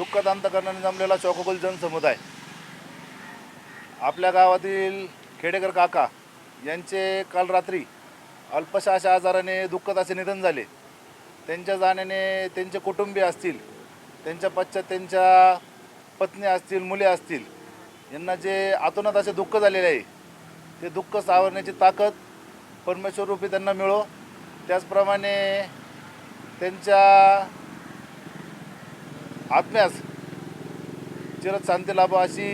दुःखद अंतकरणाने जमलेला चौकोल जनसमुदाय. आपल्या गावातील खेडेकर काका यांचे काल रात्री अल्पशा अशा आजाराने दुःखद असे निधन झाले. त्यांच्या जाण्याने त्यांचे कुटुंबीय असतील त्यांच्या पश्चात त्यांच्या पत्नी असतील मुले असतील यांना जे आतोनात असे दुःख झालेले आहे ते दुःख सावरण्याची ताकद परमेश्वर रूपी त्यांना मिळो. त्याचप्रमाणे त्यांच्या आत्म्यास चिरत शांती लाभो अशी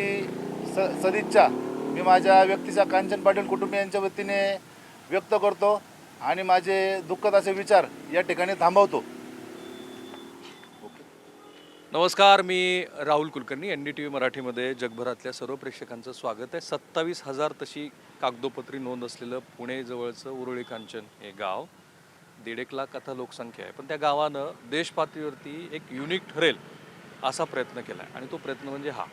स सदिच्छा मी माझ्या व्यक्तीच्या कांचन पाटील कुटुंबियांच्या वतीने व्यक्त करतो आणि माझे दुःखद असे विचार या ठिकाणी थांबवतो. नमस्कार मी Rahul Kulkarni N D T V मराठीमध्ये जगभरातल्या सर्व प्रेक्षकांचं स्वागत आहे. सत्तावीस हजार तशी कागदोपत्री नोंद असलेलं पुणेजवळचं उरळी उरुळी कांचन हे गाव दीड एक लाख आता लोकसंख्या आहे. पण त्या गावानं देशपातळीवरती एक युनिक ठरेल असा प्रयत्न केला आहे आणि तो प्रयत्न म्हणजे हा.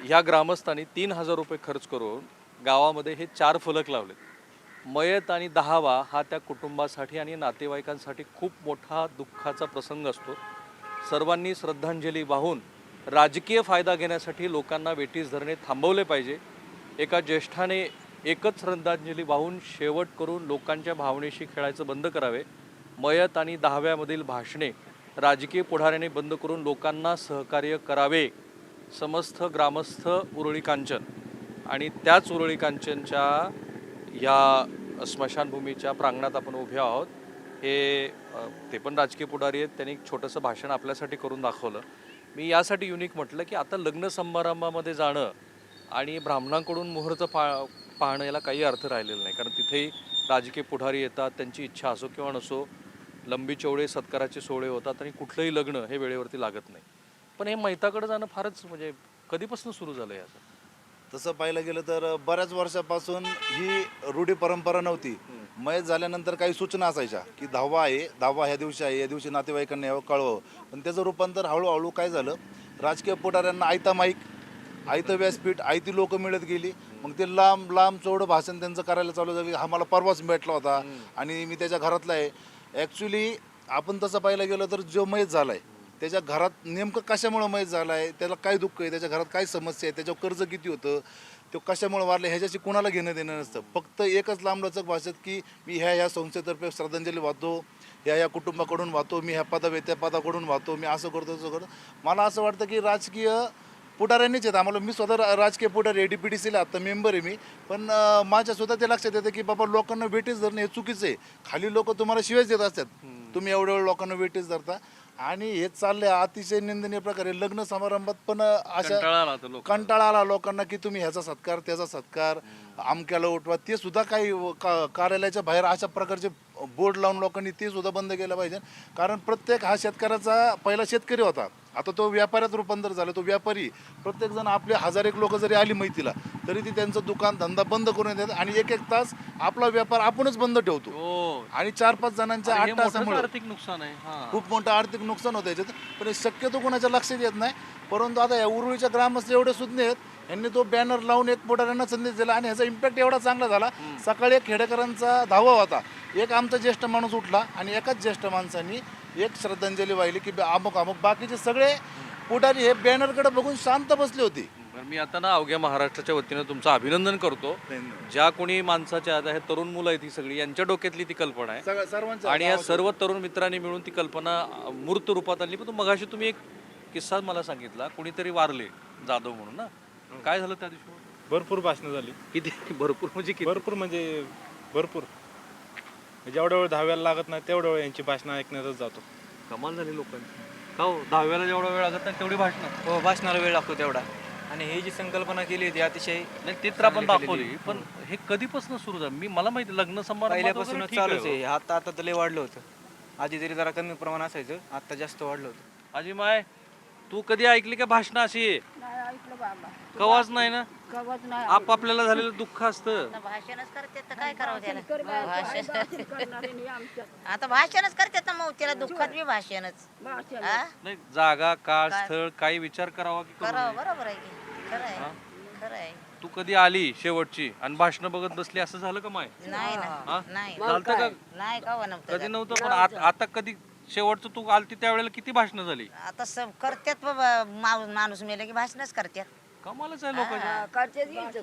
ह्या ग्रामस्थांनी तीन हजार रुपये खर्च करून गावामध्ये हे चार फलक लावलेत. मयत आणि दहावा हा त्या कुटुंबासाठी आणि नातेवाईकांसाठी खूप मोठा दुःखाचा प्रसंग असतो. सर्वांनी श्रद्धांजली वाहून राजकीय फायदा घेण्यासाठी लोकांना वेटीस धरणे थांबवले पाहिजे. एका ज्येष्ठाने एकच श्रद्धांजली वाहून शेवट करून लोकांच्या भावनेशी खेळायचं बंद करावे. मयत आणि दहाव्यामधील भाषणे राजकीय पुढाऱ्याने बंद करून लोकांना सहकार्य करावे समस्त ग्रामस्थ उरळी कांचन आणि त्याच उरळी कांचनच्या या स्मशानभूमीच्या प्रांगणात आपण उभे आहोत. हे ते पण राजकीय पुढारी आहेत. त्यांनी एक छोटंसं भाषण आपल्यासाठी करून दाखवलं. मी यासाठी युनिक म्हटलं की आता लग्न समारंभामध्ये जाणं आणि ब्राह्मणांकडून मुहूर्त पा पाहणं याला काही अर्थ राहिलेला नाही. कारण तिथेही राजकीय पुढारी येतात त्यांची इच्छा असो किंवा नसो लंबी चौडे सत्काराचे सोहळे होतात आणि कुठलंही लग्न हे वेळेवरती लागत नाही. पण हे मैताकडे जाणं फारच म्हणजे कधीपासून सुरू झालं आहे असं तसं पाहायला गेलं तर बऱ्याच वर्षापासून ही रूढी परंपरा नव्हती. मयत झाल्यानंतर काही सूचना असायच्या की दहावा आहे दहावा ह्या दिवशी आहे या दिवशी नातेवाईकांना यावं कळवावं. पण त्याचं रूपांतर हळूहळू काय झालं? राजकीय पुढाऱ्यांना आयता माईक आयतं व्यासपीठ आयती लोक मिळत गेली. मग ते लांब लांब चौडं भाषण त्यांचं करायला चालू झालं हा मला परवाच भेटला होता आणि मी त्याच्या घरातला आहे. ॲक्च्युली आपण तसं पाहायला गेलं तर जो मयत झाला आहे त्याच्या घरात नेमकं कशामुळं मयत झाला आहे त्याला काय दुःख आहे त्याच्या घरात काय समस्या आहे त्याच्यावर कर्ज किती होतं तो कशामुळे वारलं ह्याच्याशी कुणाला घेणं देणं नसतं. फक्त एकच लांबलचक भाषेत की मी ह्या ह्या संस्थेतर्फे श्रद्धांजली वाहतो ह्या ह्या कुटुंबाकडून वाहतो मी ह्या पदा त्या पदाकडून वाहतो मी असं करतो तसं करतो. मला असं वाटतं की राजकीय पुढाऱ्यांनीच आहेत. आम्हाला मी स्वतः रा- राजकीय पुढारी डी पी डी सीला आता मेंबर आहे मी. पण अं, माझ्या स्वतः ते लक्षात येतं की बाबा लोकांना वेटीस धरणं हे चुकीचं आहे. खाली लोक तुम्हाला शिवाय देत असतात. तुम्ही एवढ्या एवढ्या लोकांना वेटीस धरता. आणि हे चाललंय अतिशय निंदनीय प्रकारे. लग्न समारंभात पण अशा कंटाळा आला आता लोक कंटाळा आला लोकांना की तुम्ही ह्याचा सत्कार त्याचा सत्कार आमक्याला उठवा. ते सुद्धा काही का- कार्यालयाच्या बाहेर अशा प्रकारचे बोर्ड लावून लोकांनी ते सुद्धा बंद केलं पाहिजे. कारण प्रत्येक हा शेतकऱ्याचा पहिला शेतकरी होता. आता तो व्यापाऱ्यात रूपांतर झाला तो व्यापारी. प्रत्येक जण आपले हजार एक लोक जरी आली माहितीला तरी ती त्यांचं दुकान धंदा बंद करून देतात आणि एक एक तास आपला व्यापार आपणच बंद ठेवतो. हो. आणि चार पाच जणांच्या आठ तासामुळे आर्थिक नुकसान आहे. हा. खूप मोठं आर्थिक नुकसान होतं याच्यात पण हे शक्यतो कोणाच्या लक्षात येत नाही. परंतु आता या उरुळीच्या ग्रामस्थ एवढे सुज्ञ आहेत यांनी तो बॅनर लावून एक पुढाऱ्यांना संदेश दिला आणि ह्याचा इम्पॅक्ट एवढा चांगला झाला. सकाळी एक खेडेकरांचा धावा होता. एक आमचा ज्येष्ठ माणूस उठला आणि एकाच ज्येष्ठ माणसांनी एक श्रद्धांजली वाहिली की अमुक अमुक बाकीचे सगळे पुढारी हे बॅनरकडे बघून शांत बसले होते. बरं, मी आता ना अवघ्या महाराष्ट्राच्या वतीनं तुमचं अभिनंदन करतो. ज्या कोणी माणसाच्या आता हे तरुण मुलं आहेत ही सगळी यांच्या डोक्यातली ती कल्पना आहे. सगळ्या आणि या सर्व तरुण मित्रांनी मिळून ती कल्पना अ, मूर्त रूपात आणली. पण तू मगाशी तुम्ही एक किस्सा मला सांगितला कोणीतरी वारले जाधव म्हणून ना. काय झालं त्या दिवशी? भरपूर भाषणं झाली. किती? भरपूर म्हणजे किती? भरपूर म्हणजे भरपूर. जेवढ्या वेळ दहाव्याला लागत नाही तेवढ्या वेळ यांची भाषणं ऐकण्यातच जातो. कमाल झाली लोकांची. का हो? दहाव्याला जेवढा वेळ लागत नाही तेवढी भाषणं. हो भाषणाला वेळ लागतो तेवढा. आणि ही जी संकल्पना केली होती अतिशय नाही ते तर आपण दाखवली. पण हे. कधीपासून सुरू झालं? मी मला माहिती लग्न समारंभात वगैरे पहिल्यापासूनच ठीक आहे चालूच हो. आहे आता आता तर लय वाढलं होतं. आधी जरी जरा कमी प्रमाण असायचं आता जास्त वाढलं होतं. आजी माय तू कधी ऐकली का भाषण अशी? नाही ऐकलं बाबा. कवाच नाही ना? कवच नाही आपापल्याला झालेलं दुःख असतं. भाषणच करते तर काय करावं त्याला? कर बाया, काय भाषण. भाषण करणारे नाही आमच्यात. आता भाषणच करते तर मग त्याला दुःखात बी भाषणच. भाषण. हा? नाही जागा काळ स्थळ काही विचार करावा की करू करावं नये? बरोबर आहे की. खरं आहे खरं आहे. तू कधी आली शेवटची आणि भाषण बघत बसली असं झालं का माय? नाही हा? ना. नाही चालतं का? नाही का नव्हतं कधी नव्हतं पण आत- आता कधी शेवटचं तू आलती त्यावेळेला किती भाषणं झाली? आता सब करतात बाबा माणूस माणूस मेले की भाषणच करतात कमालच आहे करतेच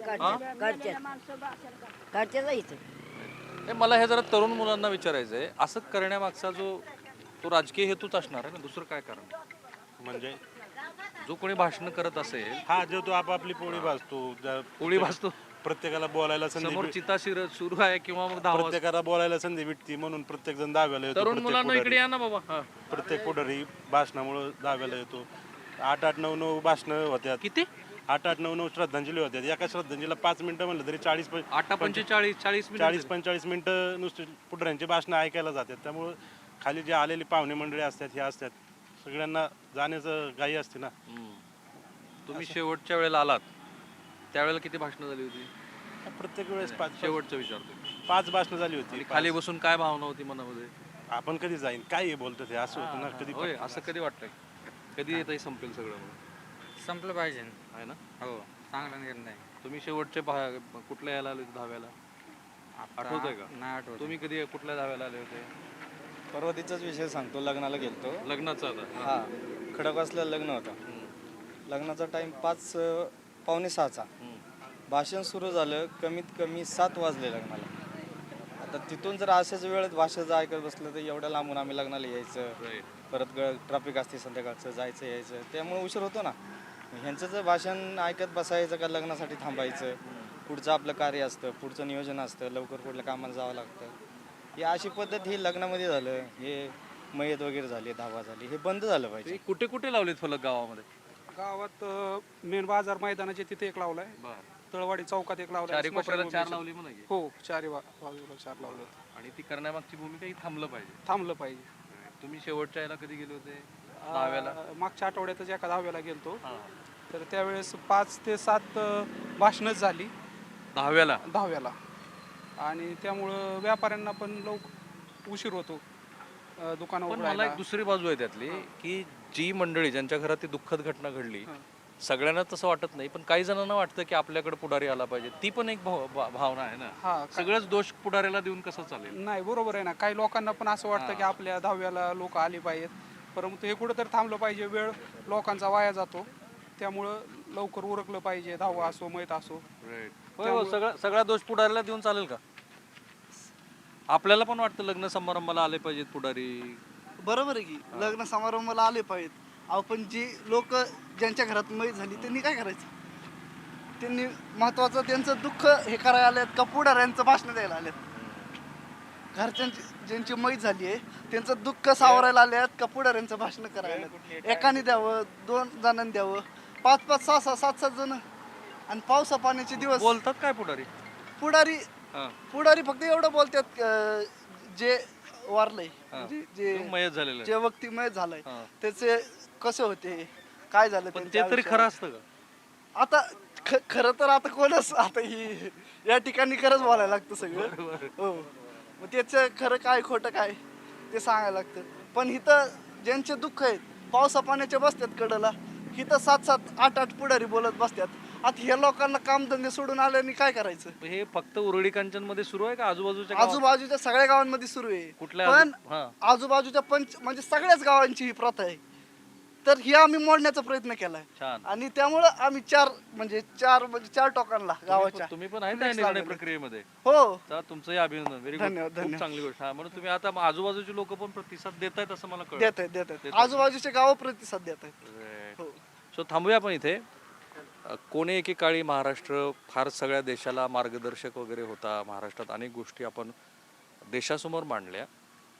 करतेच हे? मला हे जरा तरुण मुलांना विचारायचं आहे असं करण्यामागचा जो तो राजकीय हेतूच असणार आहे ना? दुसरं काय कारण? म्हणजे? जो कोणी भाषण करत असेल हा जो तो आपापली पोळी भाजतो ज्या- पोळी भासतो प्रत्येकाला बोलायला संधी समोर भेट- चिता शिर सुरू आहे किंवा मग दहा प्रत्येकाला बोलायला संधी भेटती म्हणून प्रत्येक जण दहाव्याला येतो. तरुण प्रत्येक मुलांना इकडे पुढारी- या ना बाबा. हा. प्रत्येक पुढारी भाषणामुळे दहाव्याला येतो. आठ आठ नऊ नऊ भाषणं होत्यात. किती? आठ आठ नऊ नऊ श्रद्धांजली होत्यात. एका श्रद्धांजलीला पाच मिनिटं म्हणलं तरी चाळीस पं- आठा पंचेचाळीस चाळीस मिनिट. चाळीस पंचेचाळीस मिनिटं नुसते पुढऱ्यांची भाषणं ऐकायला जातात त्यामुळं खाली जे आलेली पाहुणे मंडळी असतात हे असतात. सगळ्यांना जाण्याचं घाई असते ना. तुम्ही शेवटच्या वेळेला आलात. त्यावेळेला किती भाषणं झाली होती? प्रत्येक वेळेस पाच शेवटचं विचारतो पाच भाषणं झाली होती. खाली बसून काय भावना होती मनामध्ये? आपण कधी जाईन? काय हे बोलतो ते असं होतं ना कधी होय असं कधी वाटतंय? कधी येत संपेल सगळं मग? संपलं पाहिजे. आहे ना? हो चांगला निर्णय तुम्ही शेवटचे कुठल्या यायला आले होते दहाव्याला आठवतंय का? नाही आठवत. तुम्ही कधी कुठल्या दहाव्याला आले होते? परवातीचाच विषय सांगतो लग्नाला गेलतो. लग्नाचा आता. हा खडकवासला लग्न होतं. लग्नाचा टाइम पाच अं, पावणे सहाचा. भाषण सुरू झालं कमीत कमी सात वाजले लग्नाला आता तिथून जर अशाच वेळेत भाषण ऐकत बसलं तर एवढ्या लांबून आम्ही लग्नाला यायचं. परत ट्रॅफिक असते संध्याकाळचं जायचं यायचं. त्यामुळे उशीर होतो ना. ह्यांचं जर भाषण ऐकत बसायचं का लग्नासाठी थांबायचं? पुढचं आपलं कार्य असतं पुढचं नियोजन असतं लवकर कुठल्या कामाला जावं लागतं. ही अशी पद्धत ही लग्नामध्ये झालं. हे मयत वगैरे झाली धावा झाली हे बंद झालं पाहिजे. कुठे कुठे लावलेत फलक गावामध्ये? गावात मेन बाजार मैदानाचे तिथे एक लावलाय. तळवाडी चौकात एक लावलाय. चारी कोपऱ्याला चार लावली म्हणा की. हो चारी बा- बाजूला चार लावले आणि ती करण्यामागची भूमिका ही थांबलं पाहिजे. थांबलं पाहिजे. तुम्ही शेवटच्या याला कधी गेले होते? दहाव्याला? अं, मागच्या आठवड्यातच एका दहाव्याला गेलतो. तर त्यावेळेस पाच ते सात अं, भाषणच झाली. दहाव्याला? दहाव्याला. आणि त्यामुळं व्यापाऱ्यांना पण लवकर उशीर होतो. दुकानं पण मला एक दुसरी बाजू आहे त्यातली की जी मंडळी ज्यांच्या घरात ती दुःखद घटना घडली सगळ्यांना तसं वाटत नाही पण काही जणांना वाटतं की आपल्याकडे पुढारी आला पाहिजे. ती पण एक भावना आहे ना. हा सगळंच दोष पुढाऱ्याला देऊन कसं चालेल? नाही बरोबर आहे ना. काही लोकांना पण असं वाटतं की आपल्या दहाव्याला लोक आली पाहिजेत. परंतु हे कुठं तर थांबलं पाहिजे. वेळ लोकांचा वाया जातो. त्यामुळं लवकर उरकलं पाहिजे. दहावा असो मैत असो. सगळा सगळा दोष पुढाऱ्याला देऊन चालेल का? आपल्याला पण वाटतं लग्न समारंभाला आले पाहिजेत पुढारी? बरोबर आहे की. लग्न समारंभाला आले पाहिजेत. अहो पण जी लोक ज्यांच्या घरात मैत झाली त्यांनी काय करायचं? त्यांनी महत्वाचं त्यांचं दुःख हे करायला आलेत का पुढाऱ्यांचं भाषण द्यायला आलेत? घरच्यांची ज्यांची मैत झाली आहे त्यांचं दुःख सावरायला आलेत का पुढाऱ्यांचं भाषण करायला आलेत? एकाने द्यावं दोन जणांनी द्यावं. पाच पाच सहा सहा सात सात जण. आणि पावसा पाण्याचे दिवस. बोलतात काय पुढारी? पुढारी हा. पुढारी फक्त एवढं बोलतात अं, जे वारलंय म्हणजे जे मयत झालेलं आहे. जे व्यक्तिमय झालंय हा. त्याचे कसे होते काय झालं पण त्यांच्या ते तरी? खरं असतं का आता ख- खरं तर आता कोणच आता ही या ठिकाणी खरंच बोलायला लागतं सगळं हो मग त्याचं खरं काय खोटं काय ते सांगायला लागतं पण इथं ज्यांचे दुःख आहेत पावसा पाण्याचे बसतात कडला इथं सात सात आठ आठ पुढारी बोलत बसतात आता ह्या लोकांना कामधंदे सोडून आल्याने काय करायचं? हे फक्त उरळी कांचनमध्ये सुरू आहे का? आजूबाजूच्या गावात? आजूबाजूच्या सगळ्या गावांमध्ये सुरू आहे. कुठल्या पण आजू- हा. आजूबाजूच्या पंच म्हणजे सगळ्याच गावांची ही प्रथा आहे. तर ही आम्ही मोडण्याचा प्रयत्न केलाय. छान. आणि त्यामुळं आम्ही चार म्हणजे चार म्हणजे चार टोकांना गावाच्या तुम्ही पण आहे ना Next निर्णय लागलेलं. प्रक्रियेमध्ये? हो. तर तुमचंही अभिनंदन. व्हेरी गुड धन्यवाद, खूप धन्यवाद. चांगली गोष्ट. हा म्हणून तुम्ही आता आजूबाजूचे लोक पण प्रतिसाद देत आहेत असं मला देत कळलं. आहेत देत आहेत देत आहेत. आजूबाजूचे गाव प्रतिसाद देत आहेत हो. सो थांबूया आपण इथे. कोणे एकेकाळी महाराष्ट्र फार सगळ्या देशाला मार्गदर्शक वगैरे होता. महाराष्ट्रात अनेक गोष्टी आपण देशासमोर मांडल्या.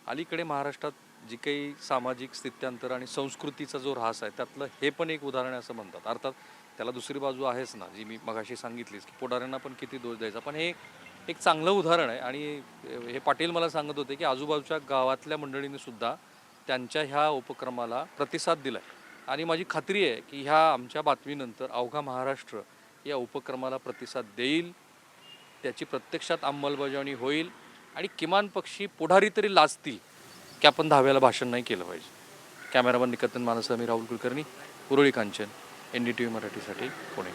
अलीकडे महाराष्ट्रात जी काही सामाजिक स्थित्यांतर आणि संस्कृतीचा जो ऱ्हास आहे त्यातलं हे पण एक उदाहरण आहे असं म्हणतात. अर्थात त्याला दुसरी बाजू आहेच ना जी मी मगाशी सांगितलीच की पुढाऱ्यांना पण किती दोष द्यायचा. पण हे एक चांगलं उदाहरण आहे आणि हे पाटील मला सांगत होते की आजूबाजूच्या गावातल्या मंडळींनी सुद्धा त्यांच्या ह्या उपक्रमाला प्रतिसाद दिला आणि माझी खात्री आहे की ह्या आमच्या बातमीनंतर अवघा महाराष्ट्र या उपक्रमाला प्रतिसाद देईल त्याची प्रत्यक्षात अंमलबजावणी होईल आणि किमान पक्षी पुढारी तरी लाजतील की आपण दहाव्याला भाषण नाही केलं पाहिजे. कॅमेरामन निकतन मानस मी Rahul Kulkarni Urali Kanchan N D T V मराठीसाठी पुणे.